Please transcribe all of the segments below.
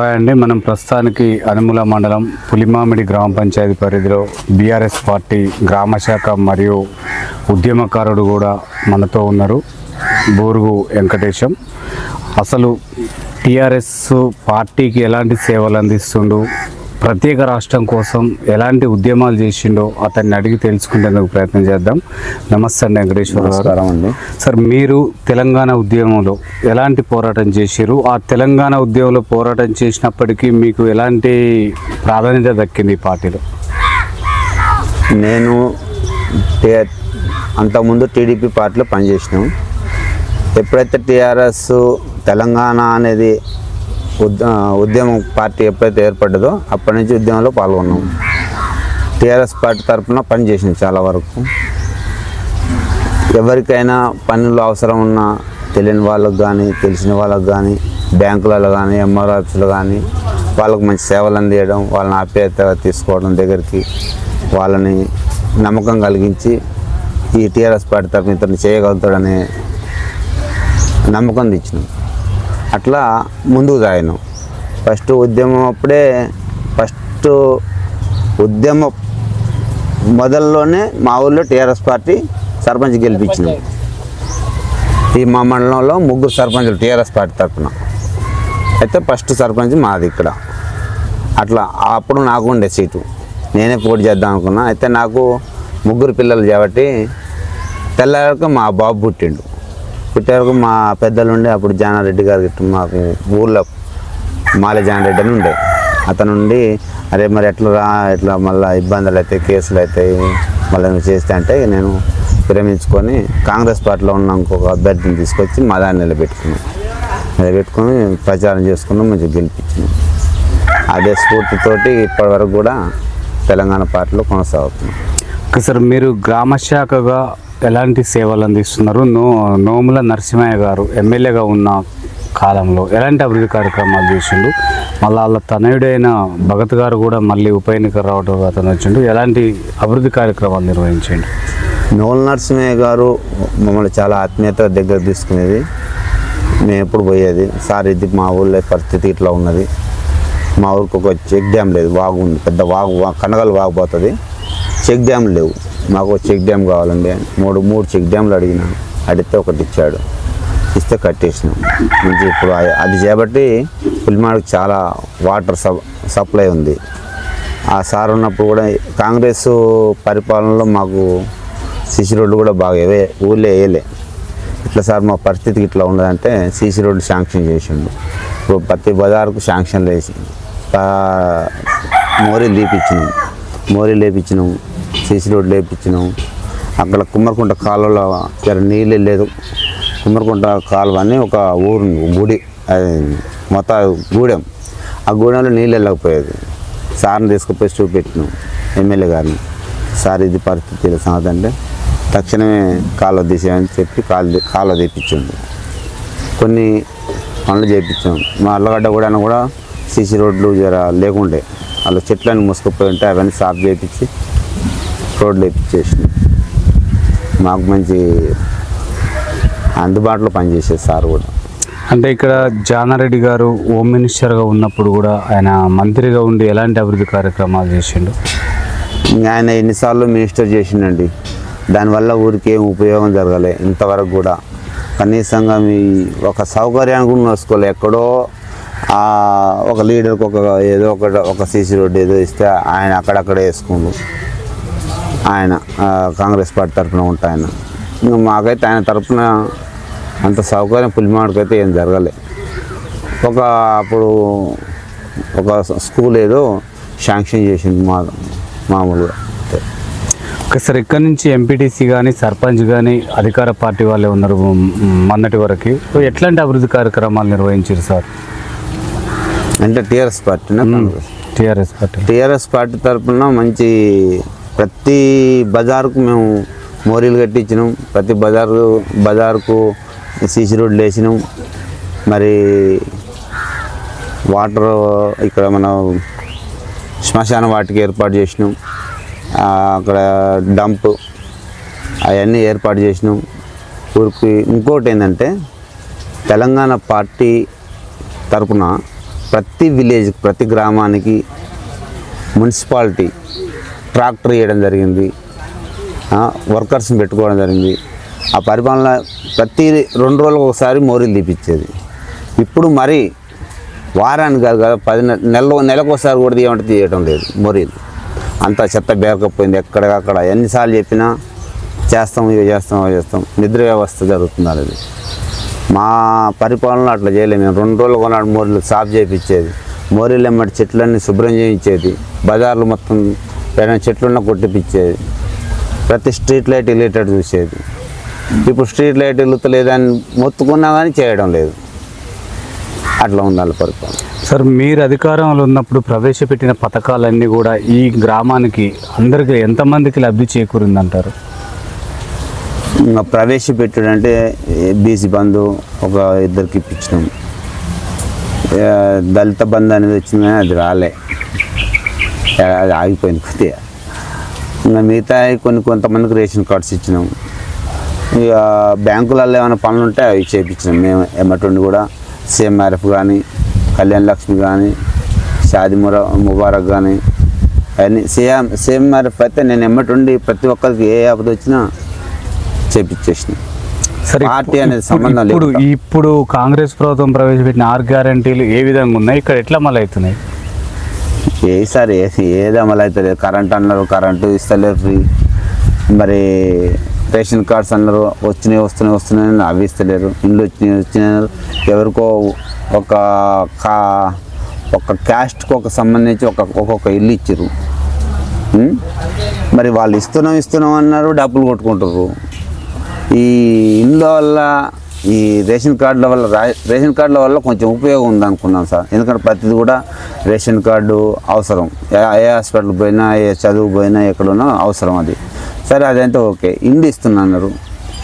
Hello అండి మనం ప్రస్తుతానికి అనుముల మండలం పులిమామిడి గ్రామ పంచాయతీ పరిధిలో బీఆర్ఎస్ పార్టీ గ్రామ శాఖ మరియు ఉద్యమకారుడు కూడా మనతో ఉన్నారు. బూరుగు వెంకటేశం. అసలు టీఆర్ఎస్ పార్టీకి ఎలాంటి సేవలు అందిస్తుండు? ప్రత్యేక రాష్ట్రం కోసం ఎలాంటి ఉద్యమాలు చేసిండో అతన్ని అడిగి తెలుసుకునేందుకు ప్రయత్నం చేద్దాం. నమస్తే అండి వెంకటేశ్వర అండి. సార్ మీరు తెలంగాణ ఉద్యమంలో ఎలాంటి పోరాటం చేశారు ఆ తెలంగాణ ఉద్యమంలో పోరాటం చేసినప్పటికీ మీకు ఎలాంటి ప్రాధాన్యత దక్కింది ఈ పార్టీలో? నేను అంతకుముందు టీడీపీ పార్టీలో పనిచేసినాం. ఎప్పుడైతే టీఆర్ఎస్ తెలంగాణ అనేది ఉద్యమం పార్టీ ఎప్పుడైతే ఏర్పడ్డదో అప్పటి నుంచి ఉద్యమంలో పాల్గొన్నాం. టీఆర్ఎస్ పార్టీ తరఫున పనిచేసింది చాలా వరకు. ఎవరికైనా పనులు అవసరం ఉన్నా తెలియని వాళ్ళకు కానీ తెలిసిన వాళ్ళకు కానీ బ్యాంకులలో కానీ ఎంఆర్ ఆఫీసులు కానీ వాళ్ళకు మంచి సేవలు అందియడం వాళ్ళని ఆప్యాయత తీసుకోవడం దగ్గరికి వాళ్ళని నమ్మకం కలిగించి ఈ టీఆర్ఎస్ పార్టీ తరఫున ఇతను చేయగలుగుతాడనే నమ్మకం తెచ్చినాం. అట్లా ముందుకు సాగాను. ఫస్ట్ ఉద్యమం అప్పుడే ఫస్ట్ ఉద్యమం మొదల్లోనే మా ఊళ్ళో టీఆర్ఎస్ పార్టీ సర్పంచ్ గెలిపించింది. ఈ మా మండలంలో ముగ్గురు సర్పంచులు టీఆర్ఎస్ పార్టీ తరఫున. అయితే ఫస్ట్ సర్పంచ్ మాది ఇక్కడ. అట్లా అప్పుడు నాకు ఉండే సీటు. నేనే పోటీ చేద్దాం అనుకున్నా. అయితే నాకు ముగ్గురు పిల్లలు కాబట్టి తెల్లారక మా బాబు పుట్టిండు. పుట్టే వరకు మా పెద్దలు ఉండే అప్పుడు జానారెడ్డి గారు మాకు ఊళ్ళో మాలే జానారెడ్డి అని ఉండే. అతను ఉండి అరే మరి ఎట్లా రా ఎట్లా మళ్ళీ ఇబ్బందులు అవుతాయి కేసులు అవుతాయి మళ్ళీ నువ్వు చేస్తే అంటే నేను విరమించుకొని కాంగ్రెస్ పార్టీలో ఉన్న ఇంకొక అభ్యర్థిని తీసుకొచ్చి మా దాన్ని నిలబెట్టుకున్నాం. నిలబెట్టుకొని ప్రచారం చేసుకున్నాం మంచిగా గెలిపించినాం. అదే స్ఫూర్తితోటి ఇప్పటివరకు కూడా తెలంగాణ పార్టీలో కొనసాగుతున్నాం. సార్ మీరు గ్రామ శాఖగా ఎలాంటి సేవలు అందిస్తున్నారు? నో నోముల నరసింహయ్య గారు ఎమ్మెల్యేగా ఉన్న కాలంలో ఎలాంటి అభివృద్ధి కార్యక్రమాలు చేసిండు? మళ్ళీ వాళ్ళ తనయుడైన భగత్ గారు కూడా మళ్ళీ ఉప ఎన్నిక రావడం అతను వచ్చిండు. ఎలాంటి అభివృద్ధి కార్యక్రమాలు నిర్వహించండి? నోముల నరసింహయ్య గారు మమ్మల్ని చాలా ఆత్మీయత దగ్గర తీసుకునేది. మేము ఎప్పుడు పోయేది. సార్ ఇది మా ఊళ్ళో పరిస్థితి ఇట్లా ఉన్నది. మా ఊరికి ఒక చెక్ డ్యామ్ లేదు వాగు ఉంది. పెద్ద వాగు కనగలు వాగు పోతుంది చెక్ డ్యామ్ లేవు. మాకు చెక్ డ్యామ్ కావాలండి. మూడు మూడు చెక్ డ్యామ్లు అడిగిన. అడిగితే ఒకటి ఇచ్చాడు. ఇస్తే కట్టేసినాం. మంచి ఇప్పుడు అది చేపట్టి పులిమాడికి చాలా వాటర్ సప్ సప్లై ఉంది. ఆ సార్ ఉన్నప్పుడు కూడా కాంగ్రెస్ పరిపాలనలో మాకు సిసి రోడ్లు కూడా బాగా ఇవే ఊళ్ళో వేయలే. ఇట్లా సార్ మా పరిస్థితికి ఇట్లా ఉండదంటే సీసీ రోడ్డు శాంక్షన్ చేసిండు. ఇప్పుడు ప్రతి బజార్కు శాంక్షన్లు వేసి మోరీ తీపిచ్చినాం. మోరీ లేపించినాం సీసీ రోడ్డు లేపించినాం. అక్కడ కుమ్మరకుంట కాలువలో జర నీళ్ళు లేదు. కుమ్మరకుంట కాలువ అని ఒక ఊరు గుడి. అది మొత్తం గూడెం. ఆ గూడెంలో నీళ్ళు వెళ్ళకపోయేది. సార్ని తీసుకుపోయి చూపెట్టినాం ఎమ్మెల్యే గారిని. సార్ ఇది పరిస్థితి సంగతి అంటే తక్షణమే కాలువ తీసేయని చెప్పి కాలు కాలువ తీపించండి కొన్ని పనులు చేయించాం మా అల్లగడ్డ కూడా కూడా సీసీ రోడ్లు జర లేకుండే. అలా చెట్లను మూసుకుపోయి ఉంటే అవన్నీ సాఫ్ చేయించి రోడ్లు వేయించేసినాం మాకు మంచి అందుబాటులో పనిచేసేది సార్ కూడా. అంటే ఇక్కడ జానారెడ్డి గారు హోమ్ మినిస్టర్గా ఉన్నప్పుడు కూడా ఆయన మంత్రిగా ఉండి ఎలాంటి అభివృద్ధి కార్యక్రమాలు చేసిండు? ఆయన ఎన్నిసార్లు మినిస్టర్ చేసిండండి. దానివల్ల ఊరికి ఏం ఉపయోగం జరగలే ఇంతవరకు కూడా. కనీసంగా మీ ఒక సౌకర్యాన్ని కూడా నోసుకోలే ఎక్కడో ఒక లీడర్కి ఒక ఏదో ఒక ఒక సీసీ రోడ్డు ఏదో ఇస్తే ఆయన అక్కడక్కడే వేసుకుండు. ఆయన కాంగ్రెస్ పార్టీ తరఫున ఉంటా ఆయన. ఇంకా మాకైతే ఆయన తరఫున అంత సౌకర్యం పులిమాడికైతే ఏం జరగలే. ఒక అప్పుడు ఒక స్కూల్ ఏదో శాంక్షన్ చేసింది మా మామూలుగా. సార్ ఇక్కడ నుంచి ఎంపీటీసీ కానీ సర్పంచ్ కానీ అధికార పార్టీ వాళ్ళే ఉన్నారు మొన్నటి వరకు. సో ఎట్లాంటి అభివృద్ధి కార్యక్రమాలు నిర్వహించారు సార్? అంటే TRS పార్టీనా Congress? TRS party. TRS party తరఫున మంచి ప్రతి బజార్కు మేము మోరీలు కట్టించినాం. ప్రతి బజారు బజార్కు సీసీ రోడ్లు వేసినాం. మరి వాటర్ ఇక్కడ మనం శ్మశాన వాటికి ఏర్పాటు చేసినాం. అక్కడ డంప్ అవన్నీ ఏర్పాటు చేసినాం. ఊరికి ఇంకోటి ఏంటంటే తెలంగాణ పార్టీ తరపున ప్రతి విలేజ్ ప్రతి గ్రామానికి మున్సిపాలిటీ ట్రాక్టర్ వేయడం జరిగింది. వర్కర్స్ని పెట్టుకోవడం జరిగింది. ఆ పరిపాలన ప్రతి రెండు రోజులకు ఒకసారి మోరీలు తీపిచ్చేది. ఇప్పుడు మరి వారానికి కాదు కదా పది నెల నెలకోసారి కూడా తీయమంటే తీయటం లేదు మోరీలు. అంతా చెత్త బేరకపోయింది ఎక్కడికక్కడ ఎన్నిసార్లు చెప్పినా చేస్తాం ఇవి చేస్తాం అవి చేస్తాం. నిద్ర వ్యవస్థ జరుగుతుంది అది మా పరిపాలన అట్లా చేయలేము మేము. రెండు రోజులు కొన్నాడు మోరీలు సాఫ్ చేయించేది మోరీలు ఎమ్మటి చెట్లన్నీ శుభ్రం చేయించేది. బజార్లు మొత్తం ఏదైనా చెట్లున్న కొట్టిపించేది ప్రతి స్ట్రీట్ లైట్ వెళ్ళేటట్టు చూసేది. ఇప్పుడు స్ట్రీట్ లైట్ వెళ్తలేదని మొత్తుకున్నా కానీ చేయడం లేదు. అట్లా ఉండాలి పరిపాలన. సార్ మీరు అధికారంలో ఉన్నప్పుడు ప్రవేశపెట్టిన పథకాలన్నీ కూడా ఈ గ్రామానికి అందరికీ ఎంతమందికి లబ్ధి చేకూరిందంటారు? ప్రవేశపెట్టుడు అంటే బీసీ బంధు ఒక ఇద్దరికి ఇప్పించినాం. దళిత బంధు అనేది వచ్చింది కానీ అది రాలే. అది ఆగిపోయింది కొద్దిగా. ఇంకా మిగతా కొన్ని కొంతమందికి రేషన్ కార్డ్స్ ఇచ్చినాం. ఇక బ్యాంకులలో ఏమైనా పనులు ఉంటే అవి చేయించినాం మేము ఎమ్మటుండి కూడా సిఎంఆర్ఎఫ్ కానీ కళ్యాణ్ లక్ష్మి కానీ షాది ముర ముబారక్ కానీ అవన్నీ సిఎం సిఎంఆర్ఎఫ్ అయితే నేను ఎమ్మటుండి ప్రతి ఒక్కరికి ఏ ఆపద వచ్చినా చేపించేసిన సరే పార్టీ అనేది సంబంధం ఇప్పుడు. ఇప్పుడు కాంగ్రెస్ ప్రభుత్వం ప్రవేశపెట్టిన ఆరు గ్యారంటీలు ఏ విధంగా ఉన్నాయి? ఇక్కడ ఎట్లా అమలు అవుతున్నాయి ఏ సార్ ఏది అమలు అవుతలేదు కరెంట్ అన్నారు కరెంటు ఇస్తలేరు. ఫ్రీ మరి రేషన్ కార్డ్స్ అన్నారు వచ్చినాయి వస్తున్నాయి వస్తున్నాయి అని అవి ఇస్తలేరు. ఇండ్లు వచ్చినాయి వచ్చినాయి ఎవరికో ఒక కా ఒక క్యాస్ట్కి ఒక సంబంధించి ఒక ఒక్కొక్క ఇల్లు ఇచ్చారు? మరి వాళ్ళు ఇస్తున్నాం ఇస్తున్నాం అన్నారు డబ్బులు కొట్టుకుంటారు ఈ ఇండ్ల వల్ల ఈ రేషన్ కార్డుల వల్ల రేషన్ కార్డుల వల్ల కొంచెం ఉపయోగం ఉంది అనుకున్నాం సార్. ఎందుకంటే ప్రతిది కూడా రేషన్ కార్డు అవసరం. ఏ ఏ హాస్పిటల్ పోయినా ఏ చదువు పోయినా ఎక్కడున్నా అవసరం అది. సరే అదంతా ఓకే. ఇండ్లు ఇస్తున్నారు.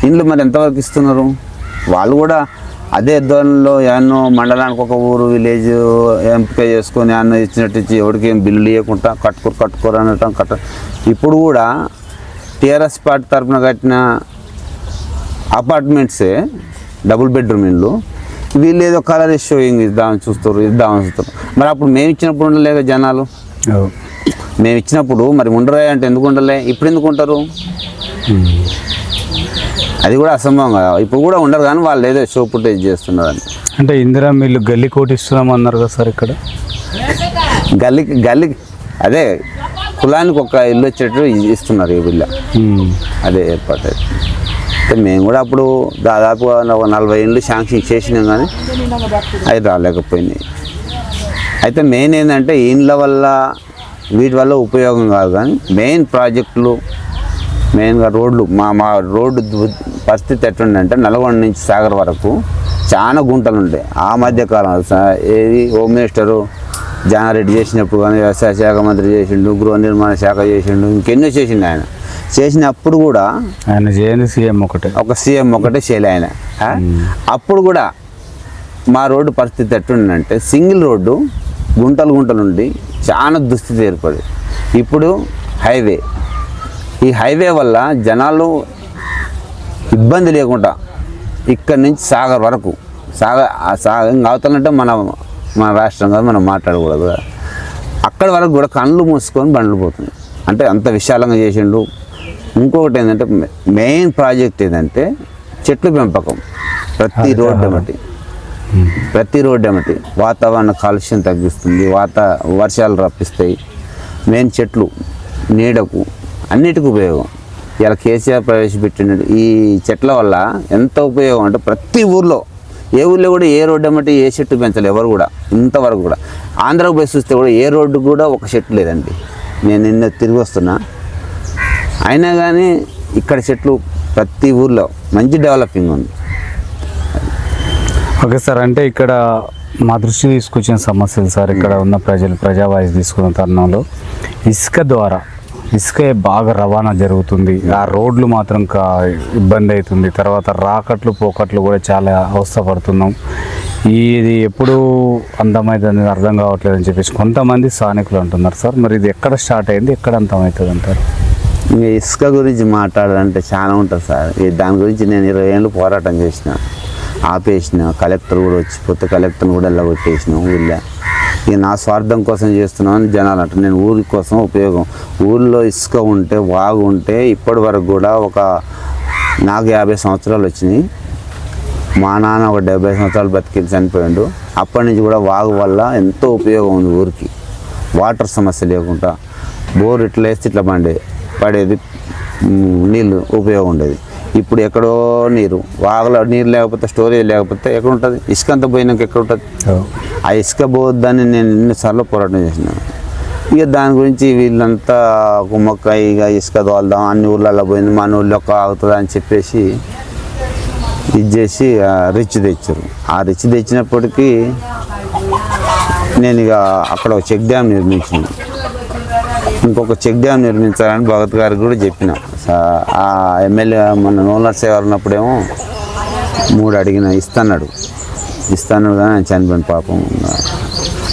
ఇండ్లు మరి ఎంతవరకు ఇస్తున్నారు? వాళ్ళు కూడా అదే ధోరణిలో ఏమన్నో మండలానికి ఒక ఊరు విలేజ్ ఎంపిక చేసుకొని అన్న ఇచ్చినట్టు ఇచ్చి ఎవరికి ఏం బిల్లు ఇవ్వకుండా కట్టుకోరు కట్టుకోరు అనటం కట్ట. ఇప్పుడు కూడా టీఆర్ఎస్ పార్టీ తరఫున కట్టిన అపార్ట్మెంట్సే డబుల్ బెడ్రూమ్ ఇల్లు. వీళ్ళు ఏదో కలర్ షోయింగ్ ఇద్దామని చూస్తారు ఇద్దామని చూస్తారు. మరి అప్పుడు మేము ఇచ్చినప్పుడు ఉండలేక జనాలు. మేము ఇచ్చినప్పుడు మరి ఉండరా అంటే ఎందుకు ఉండలే? ఇప్పుడు ఎందుకు ఉంటారు? అది కూడా అసంభవం కదా. ఇప్పుడు కూడా ఉండరు కానీ వాళ్ళు ఏదో షో ఫుటేజ్ చేస్తున్నారు అని అంటే ఇందిరా మిల్లు గల్లీ కోటి ఇస్తున్నాం అన్నారు కదా సార్ ఇక్కడ? గల్లీకి గల్లీకి అదే కులానికి ఒక ఇల్లు వచ్చేటట్టు ఇస్తున్నారు ఈ వీళ్ళ ఉమ్. అదే ఏర్పాటు అయితే. మేము కూడా అప్పుడు దాదాపు ఒక నలభై ఏళ్ళు శాంక్షన్ చేసినాం కానీ అవి రాలేకపోయినాయి. అయితే మెయిన్ ఏంటంటే ఇండ్ల వల్ల వీటి వల్ల ఉపయోగం కాదు కానీ మెయిన్ ప్రాజెక్టులు మెయిన్గా రోడ్లు మా మా రోడ్డు పరిస్థితి ఎట్లుందంటే నల్గొండ నుంచి సాగర్ వరకు చాలా గుంటలు ఉంటాయి ఆ మధ్య కాలం ఏది హోమ్ మినిస్టరు జానారెడ్డి చేసినప్పుడు కానీ వ్యవసాయ శాఖ మంత్రి చేసిండు గృహ నిర్మాణ శాఖ చేసిండు ఇంకెన్నో చేసిండు ఆయన. చేసినప్పుడు కూడా ఆయన చేయండి సీఎం ఒకటే. ఒక సీఎం ఒకటే చేయలే ఆయన? అప్పుడు కూడా మా రోడ్డు పరిస్థితి ఎట్లుందంటే సింగిల్ రోడ్డు గుంటలు గుంటలు ఉండి చాలా దుస్థితి ఏర్పడి ఇప్పుడు హైవే. ఈ హైవే వల్ల జనాలు ఇబ్బంది లేకుండా ఇక్కడి నుంచి సాగర్ వరకు. సాగర్ ఆ సాగర్ ఇంకా అవతలంటే మన మన రాష్ట్రం కాదు మనం మాట్లాడకూడదు. కదా అక్కడి వరకు కూడా కళ్ళు మూసుకొని బండ్లు పోతున్నాయి. అంటే అంత విశాలంగా చేసిండు. ఇంకొకటి ఏంటంటే మెయిన్ ప్రాజెక్ట్ ఏంటంటే చెట్లు పెంపకం. ప్రతి రోడ్డు బట్టి ప్రతి రోడ్డు ఏమిటి? వాతావరణ కాలుష్యం తగ్గిస్తుంది వాత వర్షాలు రప్పిస్తాయి. మెయిన్ చెట్లు నీడకు అన్నిటికీ ఉపయోగం. ఇలా కేసీఆర్ ప్రవేశపెట్టిన ఈ చెట్ల వల్ల ఎంత ఉపయోగం అంటే ప్రతి ఊర్లో ఏ ఊర్లో కూడా ఏ రోడ్డు ఏమంటే ఏ చెట్టు పెంచలేదు ఎవరు కూడా ఇంతవరకు కూడా. ఆంధ్రాకు పోయి చూస్తే కూడా ఏ రోడ్డు కూడా ఒక చెట్టు లేదండి. నేను నిన్న తిరిగి వస్తున్నా. అయినా కానీ ఇక్కడ చెట్లు ప్రతి ఊర్లో మంచి డెవలపింగ్ ఉంది. ఓకే సార్ అంటే ఇక్కడ మా దృష్టి తీసుకొచ్చిన సమస్యలు సార్ ఇక్కడ ఉన్న ప్రజలు ప్రజావాయిస్ తీసుకున్న తరుణంలో ఇసుక ద్వారా ఇసుక బాగా రవాణా జరుగుతుంది. ఆ రోడ్లు మాత్రం కా ఇబ్బంది అవుతుంది. తర్వాత రాకట్లు పోకట్లు కూడా చాలా అవస్థపడుతున్నాం ఇది ఎప్పుడు అంతమవుతుంది అర్థం కావట్లేదు అని చెప్పేసి కొంతమంది స్థానికులు అంటున్నారు సార్. మరి ఇది ఎక్కడ స్టార్ట్ అయింది? ఎక్కడ అంతమవుతుంది అంటారు ఇంకా ఇసుక గురించి మాట్లాడాలంటే చాలా ఉంటుంది సార్. దాని గురించి నేను ఇరవై ఏళ్ళు పోరాటం చేసిన. ఆపేసిన. కలెక్టర్ కూడా వచ్చిపోతే కలెక్టర్ని కూడా వెళ్ళగొట్టేసినాం ఊళ్ళో. ఇక నా స్వార్థం కోసం చేస్తున్నామని జనాలు అంటారు. నేను ఊరి కోసం ఉపయోగం. ఊళ్ళో ఇసుక ఉంటే వాగు ఉంటే ఇప్పటి వరకు కూడా ఒక నాకు యాభై సంవత్సరాలు వచ్చినాయి. మా నాన్న ఒక డెబ్బై సంవత్సరాలు బతికి చనిపోయాడు. అప్పటి నుంచి కూడా వాగు వల్ల ఎంతో ఉపయోగం ఉంది ఊరికి. వాటర్ సమస్య లేకుండా. బోర్ ఇట్లా వేస్తే ఇట్లా పండే పడేది నీళ్ళు ఉపయోగం ఉండేది. ఇప్పుడు ఎక్కడో నీరు వాగులో నీరు లేకపోతే స్టోరేజ్ లేకపోతే ఎక్కడ ఉంటుంది? ఇసుక అంతా పోయినాక ఎక్కడ ఉంటుంది? ఆ. ఇసుక పోవద్దని నేను ఎన్నిసార్లు పోరాటం చేసిన. ఇక దాని గురించి వీళ్ళంతా గుమ్మక్కాయ ఇక ఇసుక తోలుదాం అన్ని ఊర్లలో పోయింది మన ఊళ్ళో ఒక్క ఆగుతుంది అని చెప్పేసి ఇది చేసి రిచ్ తెచ్చారు. ఆ రిచ్ తెచ్చినప్పటికీ నేను ఇక అక్కడ ఒక చెక్ డ్యామ్ నిర్మించిన. ఇంకొక చెక్ డ్యామ్ నిర్మించాలని భగత్ గారికి కూడా చెప్పిన. ఆ ఎమ్మెల్యే మన నోలర్ సేవ ఉన్నప్పుడేమో మూడు అడిగిన ఇస్తాడు ఇస్తాను కానీ ఆయన చనిపోయిన పాపం.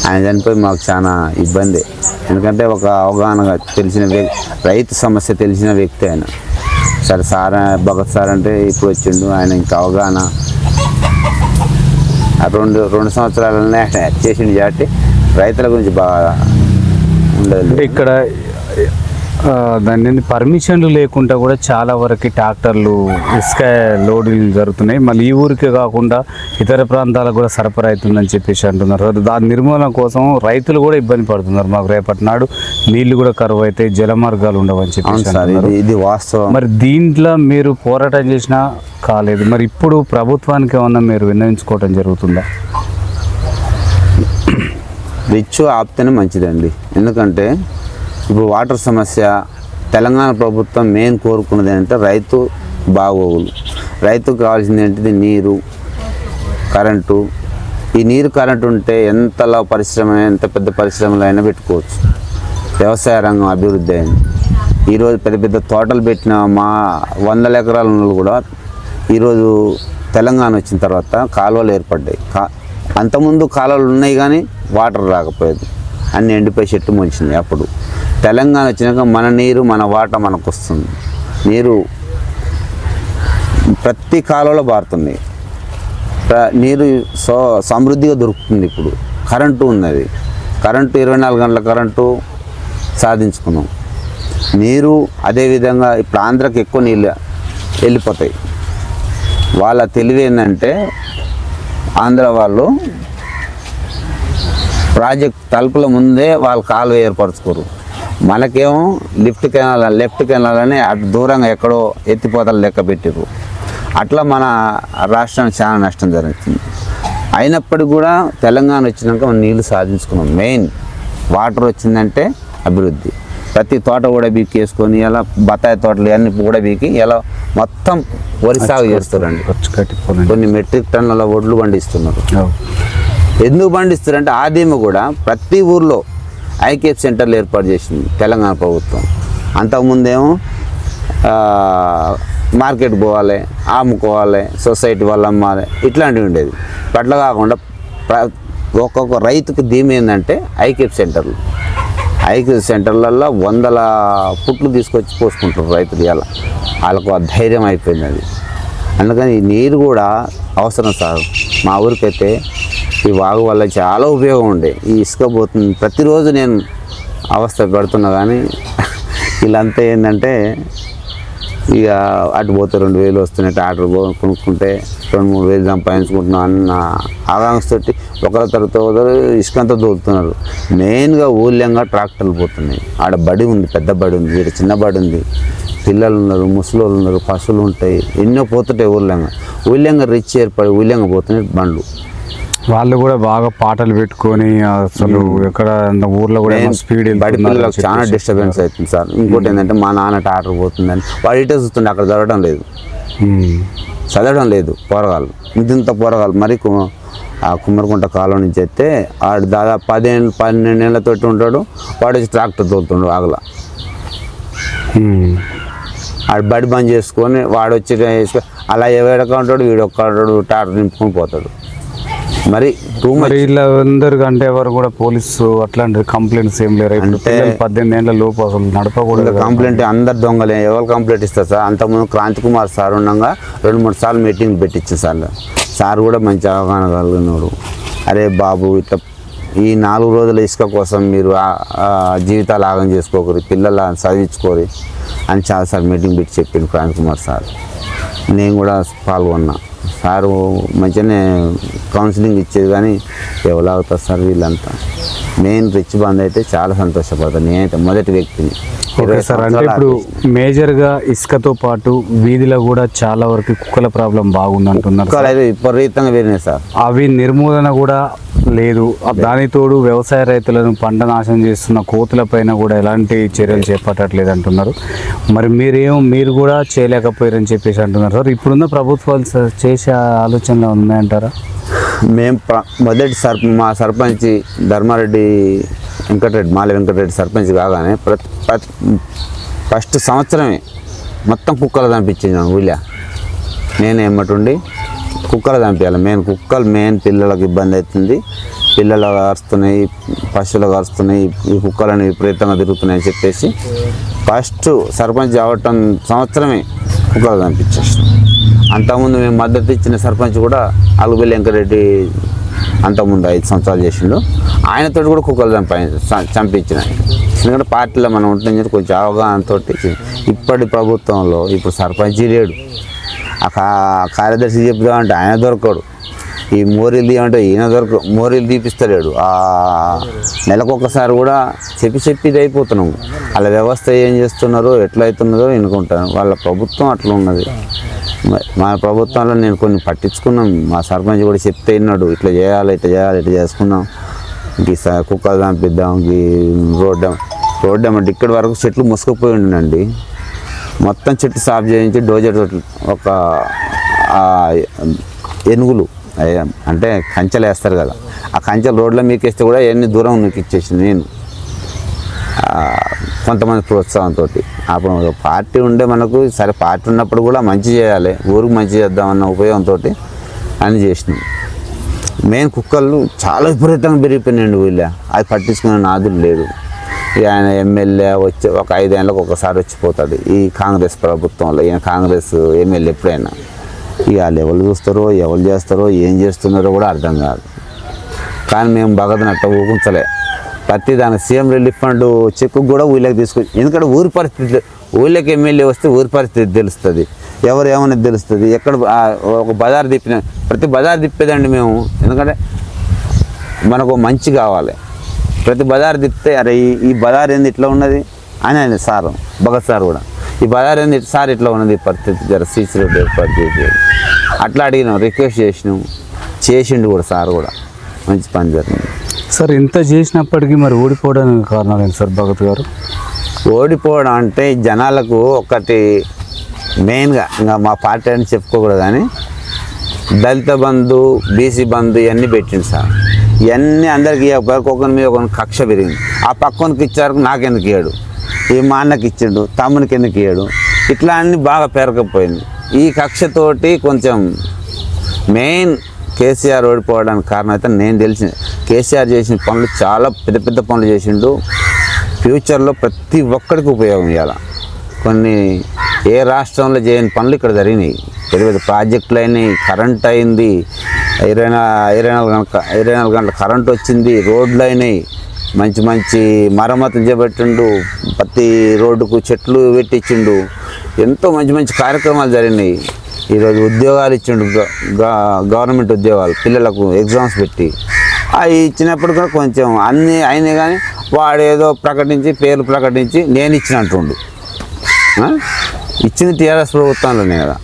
ఆయన చనిపోయి మాకు చాలా ఇబ్బంది. ఎందుకంటే ఒక అవగాహన తెలిసిన వ్యక్తి రైతు సమస్య తెలిసిన వ్యక్తి ఆయన. సరే సార్ భగత్ సార్ అంటే ఇప్పుడు వచ్చిండు. ఆయన ఇంకా అవగాహన ఆ రెండు రెండు సంవత్సరాలనే ఆయన చేసిండు కాబట్టి రైతుల గురించి బాగా ఉండదు. ఇక్కడ దాని పర్మిషన్లు లేకుండా కూడా చాలా వరకు ట్రాక్టర్లు ఇసుక లోడింగ్ జరుగుతున్నాయి. మళ్ళీ ఈ ఊరికే కాకుండా ఇతర ప్రాంతాలకు కూడా సరఫరా అవుతుందని చెప్పేసి అంటున్నారు. దాని నిర్మూలన కోసం రైతులు కూడా ఇబ్బంది పడుతున్నారు మాకు రేపటి నాడు. నీళ్ళు కూడా కరువు అయితే జల మార్గాలు ఉండవని చెప్పేసి ఇది వాస్తవం. మరి దీంట్లో మీరు పోరాటం చేసినా కాలేదు. మరి ఇప్పుడు ప్రభుత్వానికి ఏమన్నా మీరు విన్నవించుకోవటం జరుగుతుందా? రిచ్ ఆపితేనే మంచిదండి. ఎందుకంటే ఇప్పుడు వాటర్ సమస్య తెలంగాణ ప్రభుత్వం మెయిన్ కోరుకున్నది ఏంటంటే రైతు బాగోగులు. రైతుకు కావాల్సింది ఏంటిది? నీరు కరెంటు. ఈ నీరు కరెంటు ఉంటే ఎంతలా పరిశ్రమ ఎంత పెద్ద పరిశ్రమలు అయినా పెట్టుకోవచ్చు. వ్యవసాయ రంగం అభివృద్ధి అయింది. ఈరోజు పెద్ద పెద్ద తోటలు పెట్టిన మా వందల ఎకరాల కూడా ఈరోజు తెలంగాణ వచ్చిన తర్వాత కాలువలు ఏర్పడ్డాయి. కా అంతకుముందు కాలువలు ఉన్నాయి కానీ వాటర్ రాకపోయేది. అన్ని ఎండిపోయి చెట్టు ముంచింది అప్పుడు. తెలంగాణ వచ్చినాక మన నీరు మన వాట మనకు వస్తుంది నీరు ప్రతి కాలంలో బారుతుంది. ప్ర- నీరు సో సమృద్ధిగా దొరుకుతుంది ఇప్పుడు. కరెంటు ఉన్నది. కరెంటు ఇరవై నాలుగు గంటల కరెంటు సాధించుకున్నాం. నీరు అదేవిధంగా ఇప్పుడు ఆంధ్రాకి ఎక్కువ నీళ్ళు వెళ్ళిపోతాయి. వాళ్ళ తెలివి ఏంటంటే ఆంధ్ర వాళ్ళు ప్రాజెక్ట్ తలుపుల ముందే వాళ్ళు కాలువ ఏర్పరచుకోరు. మనకేమో లిఫ్ట్ కెనాల్ లెఫ్ట్ కెనాల్ అని అటు దూరంగా ఎక్కడో ఎత్తిపోతలు లెక్క పెట్టిర్రు. అట్లా మన రాష్ట్రానికి చాలా నష్టం జరుగుతుంది. అయినప్పటికీ కూడా తెలంగాణ వచ్చినాక మనం నీళ్ళు సాధించుకున్నాం. మెయిన్ వాటర్ వచ్చిందంటే అభివృద్ధి. ప్రతి తోట కూడా బీకి వేసుకొని ఇలా బత్తాయి తోటలు అన్ని కూడా బీకి ఇలా మొత్తం వరి సాగు చేస్తారండి కొన్ని మెట్రిక్ టన్నుల వడ్లు పండిస్తున్నారు. ఎందుకు పండిస్తారంటే ఆదిమ కూడా ప్రతి ఊర్లో ఐకేఎఫ్ సెంటర్లు ఏర్పాటు చేసింది తెలంగాణ ప్రభుత్వం. అంతకుముందేమో మార్కెట్ పోవాలి అమ్ముకోవాలి సొసైటీ వాళ్ళు అమ్మాలి ఇట్లాంటివి ఉండేది అట్లా కాకుండా ఒక్కొక్క రైతుకు ధీమ ఏంటంటే ఐకేఎఫ్ సెంటర్లు. ఐకేఎఫ్ సెంటర్లలో వందల పుట్లు తీసుకొచ్చి పోసుకుంటారు రైతులు ఇలా వాళ్ళకు ఆ ధైర్యం అయిపోయింది అది. అందుకని నీరు కూడా అవసరం సార్. మా ఊరికైతే ఈ వాగు వల్ల చాలా ఉపయోగం ఉండే. ఈ ఇసుక పోతుంది ప్రతిరోజు నేను అవస్థ పెడుతున్నా కానీ వీళ్ళంతా ఏంటంటే ఇక అటు పోతే రెండు వేలు వస్తున్నాయి ట్రాక్టర్ కొనుక్కుంటే రెండు మూడు వేలు సంపాదించుకుంటున్నాం అన్న ఆకాంక్షతోటి ఒకరి తర్వాత ఒకరు ఇసుకంతా దోలుతున్నారు. మెయిన్గా ఊళ్ళంగా ట్రాక్టర్లు పోతున్నాయి. ఆడ బడి ఉంది పెద్ద బడి ఉంది ఇక్కడ చిన్న బడి ఉంది. పిల్లలు ఉన్నారు ముసలోళ్ళు ఉన్నారు పశువులు ఉంటాయి ఎన్నో పోతుంటాయి ఊళ్ళంగా. ఊళ్ళంగా రిచ్ ఏర్పడి ఊళ్ళంగా పోతున్నాయి బండ్లు. వాళ్ళు కూడా బాగా పాటలు పెట్టుకొని అసలు ఎక్కడ ఊర్లో కూడా స్పీడ్ బడి పిల్లలకు చాలా డిస్టర్బెన్స్ అవుతుంది సార్. ఇంకోటి ఏంటంటే మా నాన్న ట్రాక్టర్ పోతుందని వాడు ఇటే చూస్తుండే అక్కడ జరగడం లేదు. చదవడం లేదు పోరగాళ్ళు. ఇంతింత పోరగాళ్ళు. మరి ఆ కుమ్మరికుంట కాలం నుంచి అయితే వాడు దాదాపు పదిహేను పన్నెండేళ్ళతోటి ఉంటాడు. వాడు వచ్చి ట్రాక్టర్ తోలుతుండు ఆగల. ఆడు బడి బంద్ చేసుకొని వాడు వచ్చి అలా ఎవడొక్క ఉంటాడు వీడు ఒక్క ఉంటాడు ట్రాక్టర్ నింపుకొని పోతాడు. మరి మరి అంటే ఎవరు కూడా పోలీసు అట్లాంటి కంప్లైంట్స్ ఏం లేరు. అంటే- పద్దెనిమిది ఏళ్ళ లోపు అసలు నడపకూడదు. కంప్లైంట్ అందరు దొంగలే. ఎవరు కంప్లైంట్ ఇస్తారు సార్? అంతకుముందు క్రాంతి కుమార్ సార్ ఉండగా రెండు మూడు సార్లు మీటింగ్ పెట్టించారు సార్. సార్ కూడా మంచి అవగాహన కలిగినాడు. అరే బాబు ఇట్లా ఈ నాలుగు రోజుల ఇసుక కోసం మీరు జీవితాలు ఆగం చేసుకోకరి పిల్లల చదివించుకోరి అని చాలా సార్ మీటింగ్ పెట్టి చెప్పింది ప్రాణ్ కుమార్ సార్. నేను కూడా పాల్గొన్నా. సారు మంచిగానే కౌన్సిలింగ్ ఇచ్చేది కానీ ఎవరు అవుతారు సార్ వీళ్ళంతా? నేను రిచ్ బంద్ అయితే చాలా సంతోషపడతాను. నేనైతే మొదటి వ్యక్తిని. ఓకే సార్ అంటే ఇప్పుడు మేజర్గా ఇసుకతో పాటు వీధిలో కూడా చాలా వరకు కుక్కల ప్రాబ్లం బాగుంది అంటున్నారు విపరీతంగా పెరిగినాయి సార్. అవి నిర్మూలన కూడా లేదు. దాని తోడు వ్యవసాయ రైతులను పంట నాశనం చేస్తున్న కోతుల పైన కూడా ఎలాంటి చర్యలు చేపట్టట్లేదు అంటున్నారు మరి మీరేం మీరు కూడా చేయలేకపోయారని చెప్పేసి అంటున్నారు సార్. ఇప్పుడున్న ప్రభుత్వాలు స- చేసే ఆలోచనలో ఉన్నాయంటారా? మేము మొదటి సర్ మా సర్పంచ్ ధర్మారెడ్డి వెంకటరెడ్డి మాల వెంకటరెడ్డి సర్పంచ్ కాగానే ప్రతి ప్రతి ఫస్ట్ సంవత్సరమే మొత్తం కుక్కలు చంపించింది ఊళ్ళో. నేను ఏమటుండి కుక్కలు చంపించాలి మెయిన్ కుక్కలు మెయిన్ పిల్లలకు ఇబ్బంది అవుతుంది. పిల్లలు కరుస్తున్నాయి పశువులు కరుస్తున్నాయి ఈ కుక్కలను విపరీతంగా తిరుగుతున్నాయి అని చెప్పేసి ఫస్ట్ సర్పంచ్ అవటం సంవత్సరమే కుక్కలు చంపించేసాం అంతకుముందు మేము మద్దతు ఇచ్చిన సర్పంచ్ కూడా అలుగుబెల్లి వెంకరెడ్డి అంతకుముందు ఐదు సంవత్సరాలు చేసిండు. ఆయనతో కూడా కుక్కలు చంపి చంపించిన. ఎందుకంటే పార్టీలో మనం ఉంటుంది చెప్పి కొంచెం అవగాహనతో ఇప్పటి ప్రభుత్వంలో ఇప్పుడు సర్పంచ్ లేడు. ఆ కా- కార్యదర్శి చెప్దామంటే ఆయన దొరకడు. ఈ మోరీలు తీయమంటే ఈయన దొరక మోరీలు తీపిస్తలేడు. ఆ నెలకొకసారి కూడా చెప్పి చెప్పి ఇది అయిపోతున్నాం. వాళ్ళ వ్యవస్థ ఏం చేస్తున్నారో ఎట్లా అవుతున్నదో ఎన్నుకుంటాను వాళ్ళ ప్రభుత్వం అట్లా ఉన్నది. మా ప్రభుత్వంలో నేను కొన్ని పట్టించుకున్నాం. మా సర్పంచ్ కూడా చెప్తే విన్నాడు ఇట్లా చేయాలి ఇట్లా చేయాలి ఇట్లా చేసుకున్నాం ఇంక స- కుక్కలు చంపిద్దాం ఈ రోడ్డు రోడ్డు అంటే ఇక్కడి వరకు చెట్లు ముసుకుపోయి ఉండండి. మొత్తం చెట్టు సాఫ్ చేయించి డోజర్ ఒక ఎనుగులు అంటే కంచెలు వేస్తారు కదా. ఆ కంచెలు రోడ్ల మీకు వేస్తే కూడా ఎన్ని దూరం నీకు ఇచ్చేసింది నేను కొంతమంది ప్రోత్సాహంతో అప్పుడు పార్టీ ఉండే మనకు సరే పార్టీ ఉన్నప్పుడు కూడా మంచి చేయాలి. ఊరికి మంచి చేద్దామన్న ఉపయోగంతో అని చేసినాం. మెయిన్ కుక్కలు చాలా విపరీతంగా పెరిగిపోయినాయండి వీళ్ళ. అది పట్టించుకునే నాదులు లేదు ఇక ఆయన ఎమ్మెల్యే వచ్చి ఒక ఐదేళ్ళకి ఒకసారి వచ్చిపోతాడు. ఈ కాంగ్రెస్ ప్రభుత్వంలో ఈయన కాంగ్రెస్ ఎమ్మెల్యే ఎప్పుడైనా. ఇక వాళ్ళు ఎవరు చూస్తారో ఎవరు చేస్తారో ఏం చేస్తున్నారో కూడా అర్థం కాదు. కానీ మేము భగతనట్ట ఊహించలే. ప్రతి దాని సీఎం రిలీఫ్ ఫండ్ చెక్ కూడా ఊళ్ళకి తీసుకొచ్చి ఎందుకంటే ఊరి పరిస్థితి ఊళ్ళకి ఎమ్మెల్యే వస్తే ఊరి పరిస్థితి తెలుస్తుంది. ఎవరు ఏమని తెలుస్తుంది. ఎక్కడ ఒక బజార్ తిప్పిన ప్రతి బజార్ తిప్పేదండి మేము. ఎందుకంటే మనకు మంచి కావాలి. ప్రతి బజార్ తిప్పితే అరే ఈ ఈ బజార్ ఏంది ఇట్లా ఉన్నది అని ఆయన సార్. భగత్ సార్ కూడా. ఈ బజార్ ఏంది సార్ ఇట్లా ఉన్నది ఈ పరిస్థితి జర సీసీ రోడ్డు ఏర్పాటు చేసి. అట్లా అడిగినాం రిక్వెస్ట్ చేసినాం. చేసిండు కూడా సార్ కూడా. మంచి పని జరిగింది. సార్ ఇంత చేసినప్పటికీ మరి ఓడిపోవడానికి కారణాలు ఏంటి సార్ భగత్ గారు? ఓడిపోవడం అంటే జనాలకు ఒకటి మెయిన్గా ఇంకా మా పార్టీ అని చెప్పుకోకూడదు కానీ దళిత బంధు బీసీ బంధు ఇవన్నీ పెట్టింది సార్. ఇవన్నీ అందరికి ఒకరి మీద ఒకరి కక్ష పెరిగింది. ఆ పక్కనకి ఇచ్చారు నాకెందుకు ఇయ్యాడు? ఈ మా అన్నకి ఇచ్చిండు తమ్మునికి ఎందుకు ఇయ్యాడు? ఇట్లా అన్ని బాగా పెరగకపోయింది. ఈ కక్షతోటి కొంచెం మెయిన్ కేసీఆర్ ఓడిపోవడానికి కారణం అయితే నేను తెలిసిన కేసీఆర్ చేసిన పనులు చాలా పెద్ద పెద్ద పనులు చేసిండు. ఫ్యూచర్లో ప్రతి ఒక్కరికి ఉపయోగం ఇవ్వాలి కొన్ని ఏ రాష్ట్రంలో చేయని పనులు ఇక్కడ జరిగినాయి. పెద్ద పెద్ద ప్రాజెక్టులు అయినాయి కరెంట్ అయింది ఇరవై ఇరవై నాలుగు గంటల ఇరవై నాలుగు గంటల కరెంట్ వచ్చింది రోడ్లు అయినాయి. మంచి మంచి మరమ్మతులు చేపట్టిండు. ప్రతి రోడ్డుకు చెట్లు పెట్టించిండు. ఎంతో మంచి మంచి కార్యక్రమాలు జరిగినాయి. ఈరోజు ఉద్యోగాలు ఇచ్చిండు గ- గ- గవర్నమెంట్ ఉద్యోగాలు పిల్లలకు ఎగ్జామ్స్ పెట్టి. అవి ఇచ్చినప్పుడు కూడా కొంచెం అన్నీ అయినాయి కానీ వాడు ఏదో ప్రకటించి పేర్లు ప్రకటించి నేను ఇచ్చిన అంటుండు. ఇచ్చింది టీఆర్ఎస్ ప్రభుత్వంలోనే కదా.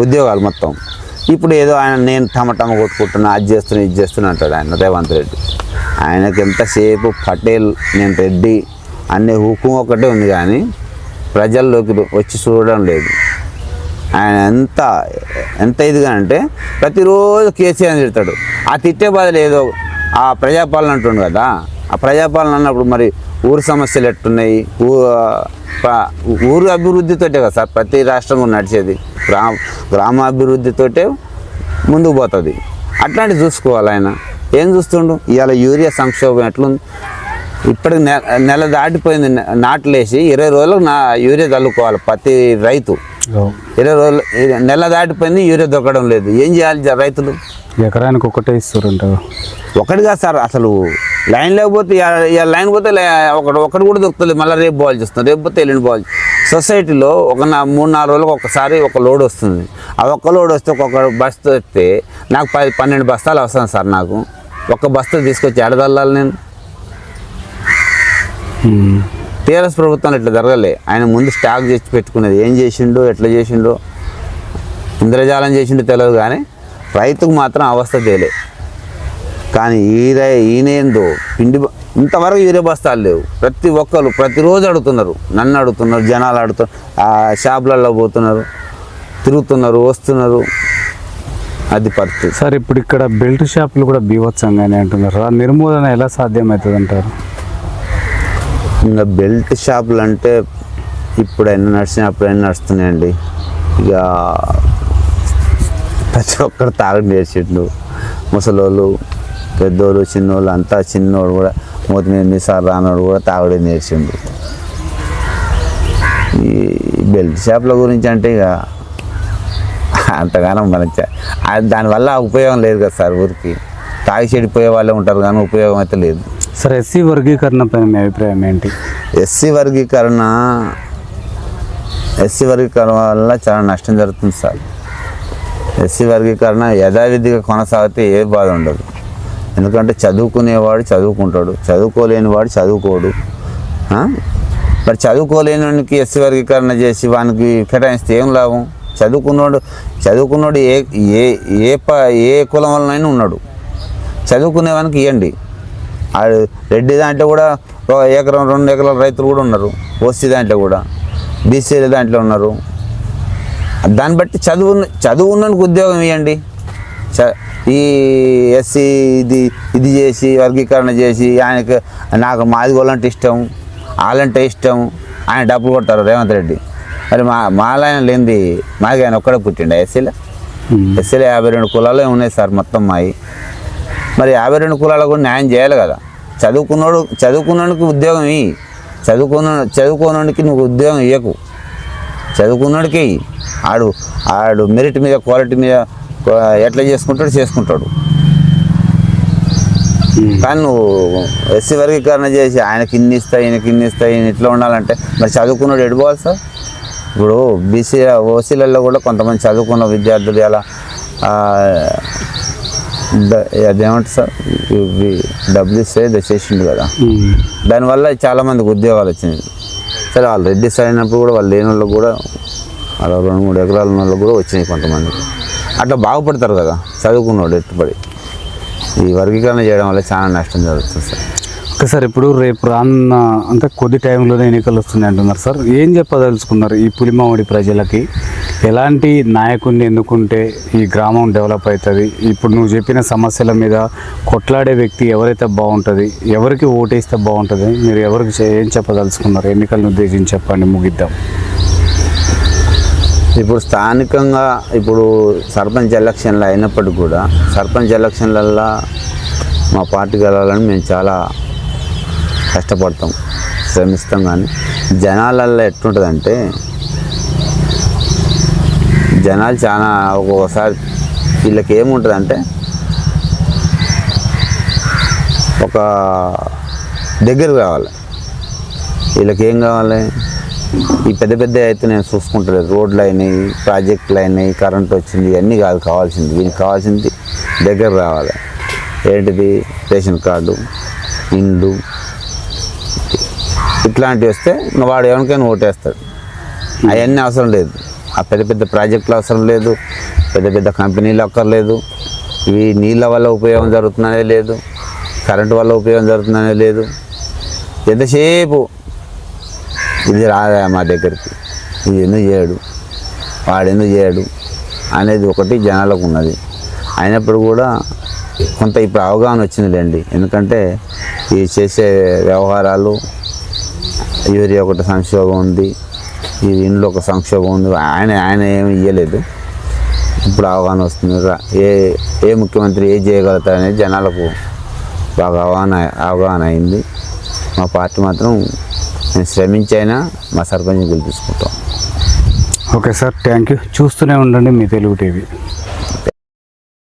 ఉద్యోగాలు మొత్తం. ఇప్పుడు ఏదో ఆయన నేను టమటమ కొట్టుకుంటున్నా అది చేస్తున్నా ఇది చేస్తున్నా అంటాడు ఆయన రేవంత్ రెడ్డి. ఆయనకి ఎంతసేపు పటేల్ నేను రెడ్డి అనే హుకుం ఒకటే ఉంది కానీ ప్రజల్లోకి వచ్చి చూడడం లేదు. ఆయన ఎంత ఎంత ఇదిగా అంటే ప్రతిరోజు కేసీఆర్ తిడతాడు. ఆ తిట్టే బాధ ఏదో ఆ ప్రజాపాలన అంటుండు కదా. ఆ ప్రజాపాలన అన్నప్పుడు మరి ఊరు సమస్యలు ఎట్టున్నాయి? ఊ ఊరు అభివృద్ధితోటే కదా సార్ ప్రతి రాష్ట్రం నడిచేది. గ్రామ గ్రామాభివృద్ధితోటే ముందుకు పోతుంది. అట్లాంటివి చూసుకోవాలి ఆయన. ఏం చూస్తుండు? ఇవాళ యూరియా సంక్షోభం ఎట్లుంది? ఇప్పటికి నెల నెల దాటిపోయింది నాట్లేసి ఇరవై రోజులకు నా యూరియా చల్లుకోవాలి ప్రతి రైతు. ఇరవై రోజులు నెల దాటిపోయింది యూరియా దొరకడం లేదు. ఏం చేయాలి రైతులు? ఎకరానికి ఒకటే ఇస్తారంటారు ఒకటిగా సార్ అసలు లైన్ లేకపోతే లైన్ పోతే ఒకటి ఒకటి కూడా దొరుకుతుంది మళ్ళీ రేపు బాల్ చేస్తుంది రేపు పోతే ఎల్లుండి బాల్ సొసైటీలో ఒక నా మూడు నాలుగు రోజులకు ఒకసారి ఒక లోడ్ వస్తుంది. ఆ ఒక్క లోడ్ వస్తే ఒక్కొక్క బస్తా వస్తే నాకు పది పన్నెండు బస్తాలు అవసరం సార్ నాకు. ఒక్క బస్తా తీసుకొచ్చి ఎడదల్లాలి నేను. టీఆర్ఎస్ ప్రభుత్వం ఇట్లా జరగలే. ఆయన ముందు స్టాక్ చేసి పెట్టుకునేది ఏం చేసిండో? ఎట్లా చేసిండో? ఇంద్రజాలం చేసిండో తెలియదు కానీ రైతుకు మాత్రం అవస్థ తేలే. కానీ ఈ రై ఈయనేందో పిండి బ- ఇంతవరకు యూరియా బస్తాలు లేవు. ప్రతి ఒక్కరు ప్రతిరోజు అడుగుతున్నారు. నన్ను అడుగుతున్నారు జనాలు అడుగుతున్నారు ఆ షాపులలో పోతున్నారు తిరుగుతున్నారు వస్తున్నారు. అది పరిస్థితి. సార్ ఇప్పుడు ఇక్కడ బెల్ట్ షాపులు కూడా బీభత్సంగానే అంటున్నారు. ఆ నిర్మూలన ఎలా సాధ్యమవుతుంది అంటారు ఇంకా బెల్ట్ షాపులు అంటే ఇప్పుడైనా నడిచినా అప్పుడైనా నడుస్తున్నాయండి. ఇక ప్రతి ఒక్కరు తాగడం నేర్చిండు ముసలోళ్ళు పెద్దోళ్ళు చిన్నోళ్ళు అంతా చిన్నోడు కూడా మూతి మీద నిసార్ రానోడు కూడా తాగడం నేర్చిండు ఈ బెల్ట్ షాపుల గురించి అంటే ఇక అంతగానో మన దానివల్ల ఉపయోగం లేదు కదా సార్ ఊరికి. తాగి చెడిపోయే వాళ్ళే ఉంటారు కానీ ఉపయోగం అయితే లేదు. సార్ ఎస్సీ వర్గీకరణ పైన మీ అభిప్రాయం ఏంటి? ఎస్సీ వర్గీకరణ ఎస్సీ వర్గీకరణ వల్ల చాలా నష్టం జరుగుతుంది సార్. ఎస్సీ వర్గీకరణ యథావిధిగా కొనసాగితే ఏ బాధ ఉండదు. ఎందుకంటే చదువుకునేవాడు చదువుకుంటాడు చదువుకోలేని వాడు చదువుకోడు. మరి చదువుకోలేని వానికి ఎస్సీ వర్గీకరణ చేసి వానికి కేటాయిస్తే ఏం లాభం? చదువుకున్నోడు చదువుకున్నోడు ఏ ఏ ఏ ప ఏ కులం వలనైనా ఉన్నాడు. చదువుకునేవానికి ఇవ్వండి రెడ్డి దాంట్లో కూడా ఒక ఎకరం రెండు ఎకరాల రైతులు కూడా ఉన్నారు. ఓసీ దాంట్లో కూడా. బీసీల దాంట్లో ఉన్నారు. దాన్ని బట్టి చదువు చదువు ఉన్నోనికి ఉద్యోగం ఇవ్వండి ఈ ఎస్సీ ఇది ఇది చేసి వర్గీకరణ చేసి ఆయనకు నాకు మాది వాళ్ళంటే ఇష్టం వాళ్ళంటే ఇష్టం ఆయన డబ్బులు కొడతారు రేవంత్ రెడ్డి. మరి మా మాలయన లేనిది మాది ఆయన ఒక్కడే పుట్టిండు ఎస్సీలో. ఎస్సీలో యాభై రెండు కులాలు ఉన్నాయి సార్ మొత్తం మాయి. మరి యాభై రెండు కులాలకు కూడా న్యాయం చేయాలి కదా. చదువుకున్నోడు చదువుకున్నోడికి ఉద్యోగం ఇయ్యి. చదువుకున్న చదువుకోనోడికి నువ్వు ఉద్యోగం ఇవ్వకు చదువుకున్నోడికి ఆడు ఆడు మెరిట్ మీద క్వాలిటీ మీద ఎట్లా చేసుకుంటాడు చేసుకుంటాడు. కానీ నువ్వు ఎస్సీ వర్గీకరణ చేసి ఆయనకి ఇన్ని ఇస్తాయి ఈయనకి ఇన్ని ఇస్తాయి ఈయన ఇట్లా ఉండాలంటే మరి చదువుకున్నాడు ఎడిపోవాలి సార్? ఇప్పుడు బీసీ ఓసీలలో కూడా కొంతమంది చదువుకున్న విద్యార్థులు ఎలా అదేమంటారు సార్? ఇవి డబ్బులు ఇస్తే చేసిండు కదా. దానివల్ల చాలామందికి ఉద్యోగాలు వచ్చినాయి. సరే వాళ్ళు రెడ్డిస్ అయినప్పుడు కూడా వాళ్ళు లేని వాళ్ళకి కూడా అలా రెండు మూడు ఎకరాల వాళ్ళకి కూడా వచ్చినాయి కొంతమందికి అట్లా బాగుపడతారు కదా చదువుకున్నాడు ఎట్టుబడి. ఈ వర్గీకరణ చేయడం వల్ల చాలా నష్టం జరుగుతుంది సార్. ఓకే సార్ ఇప్పుడు రేపు రానున్న అంటే కొద్ది టైంలోనే ఎన్నికలు వస్తున్నాయి అంటున్నారు సార్. ఏం చెప్పదలుచుకున్నారు ఈ పులిమామిడి ప్రజలకి? ఎలాంటి నాయకుడిని ఎన్నుకుంటే ఈ గ్రామం డెవలప్ అవుతుంది? ఇప్పుడు నువ్వు చెప్పిన సమస్యల మీద కొట్లాడే వ్యక్తి ఎవరైతే బాగుంటుంది ఎవరికి ఓటేస్తే బాగుంటుంది మీరు ఎవరికి ఏం చెప్పదలుచుకున్నారు? ఎన్నికలను ఉద్దేశించి చెప్పండి ముగిద్దాం. ఇప్పుడు స్థానికంగా ఇప్పుడు సర్పంచ్ ఎలక్షన్లు అయినప్పటికీ కూడా సర్పంచ్ ఎలక్షన్లల్లో మా పార్టీ గెలవాలని మేము చాలా కష్టపడతాం శ్రమిస్తాం కానీ జనాలల్లో ఎట్లుంటుందంటే జనాలు చాలా ఒక్కొక్కసారి వీళ్ళకి ఏముంటుందంటే ఒక దగ్గర కావాలి. వీళ్ళకి ఏం కావాలి? ఈ పెద్ద పెద్ద అయితే నేను చూసుకుంటలేదు. రోడ్లు అయినాయి ప్రాజెక్టులు అయినాయి కరెంట్ వచ్చింది ఇవన్నీ కాదు కావాల్సింది. వీళ్ళకి కావాల్సింది దగ్గర రావాలి. ఏంటిది? రేషన్ కార్డు ఇండ్లు ఇట్లాంటివి వస్తే వాడు ఎవరికైనా ఓటేస్తాడు. అవన్నీ అవసరం లేదు. ఆ పెద్ద పెద్ద ప్రాజెక్టులు అవసరం లేదు పెద్ద పెద్ద కంపెనీలు అక్కర్లేదు. ఇవి నీళ్ళ వల్ల ఉపయోగం జరుగుతుందనే లేదు కరెంటు వల్ల ఉపయోగం జరుగుతుందనే లేదు. ఎంతసేపు ఇది రాదా మా దగ్గరికి? ఇది ఎందుకు చేయడు? వాడు ఎందుకు చేయడు? అనేది ఒకటి జనాలకు ఉన్నది. అయినప్పుడు కూడా కొంత ఇప్పుడు అవగాహన వచ్చిందిలేండి ఎందుకంటే ఈ చేసే వ్యవహారాలు యూరియా ఒకటి సంక్షోభం ఉంది. ఈ ఇంట్లో ఒక సంక్షోభం ఉంది. ఆయన ఆయన ఏమి ఇవ్వలేదు ఇప్పుడు అవగాహన వస్తుంది. ఏ ఏ ముఖ్యమంత్రి ఏ చేయగలుగుతారనేది జనాలకు బాగా అవగాహన అవగాహన అయింది. మా పార్టీ మాత్రం నేను శ్రమించైనా మా సర్పంచ్ గెలిపించుకుంటాం. Okay sir thank you. చూస్తూనే ఉండండి మీ తెలుగు టీవీ.